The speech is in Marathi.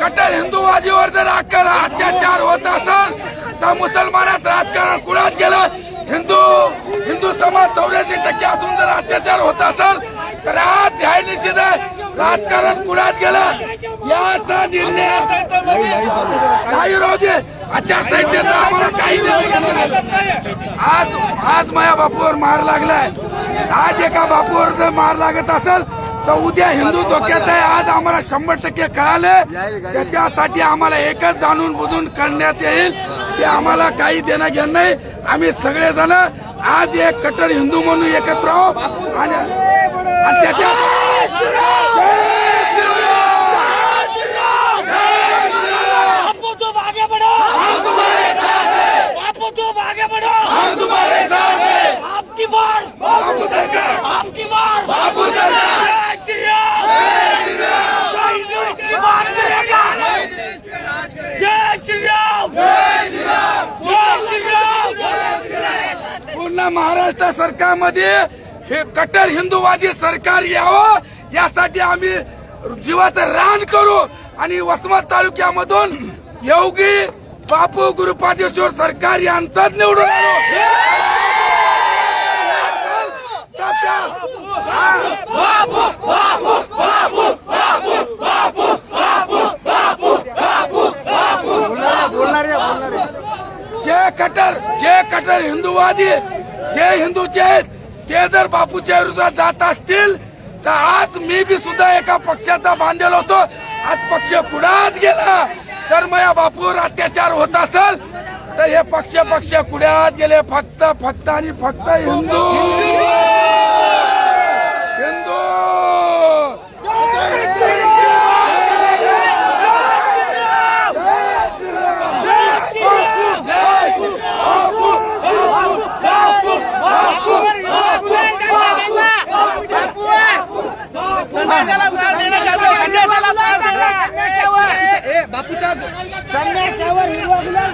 कट्टर हिंदूवादीवर जर आकर अत्याचार होत असेल तर मुसलमानात राजकारण कुणात गेलं. हिंदू हिंदू समाज चौऱ्याऐंशी टक्के असून जर अत्याचार होत असेल तर आज जाहीर निश्चित आहे. राजकारण कुणात गेलं. याचा निर्णय काही राहू आचारसंहितेचा आम्हाला काही आज आज माझ्या बापूवर मार लागलाय. आज एका बापूवर जर मार लागत असेल तर उद्या हिंदू धोक्यात आहे. आज आम्हाला शंभर टक्के कळाले. त्याच्यासाठी आम्हाला एकच जाणून बुजून करण्यात येईल की आम्हाला काही देणं घेणं नाही. आम्ही सगळेजण आज एक कट्टर हिंदू म्हणून एकत्र आहोत. आणि आणि पूर्ण महाराष्ट्र सरकारमध्ये हे कट्टर हिंदूवादी सरकार यावं यासाठी आम्ही जीवाचं रान करू. आणि वसमत तालुक्यामधून योगी बापू गुरुपादेश्वर सरकार यांचाच निवडून आलो. तर जे कटर जे कटर हिंदूवादी. जे हिंदूचे आहेत ते जर बापूच्या विरोधात जात असतील तर आज मी बी सुद्धा एका पक्षाचा बांधेल होतो. आज पक्ष पुढाच गेला. तर माझ्या बापूवर अत्याचार होत असेल तर हे पक्ष पक्ष पुढ्यात गेले. फक्त फक्त आणि फक्त हिंदू. ಸಂದೇಶ್ ಅವರು ಇರುವಾಗಲೂ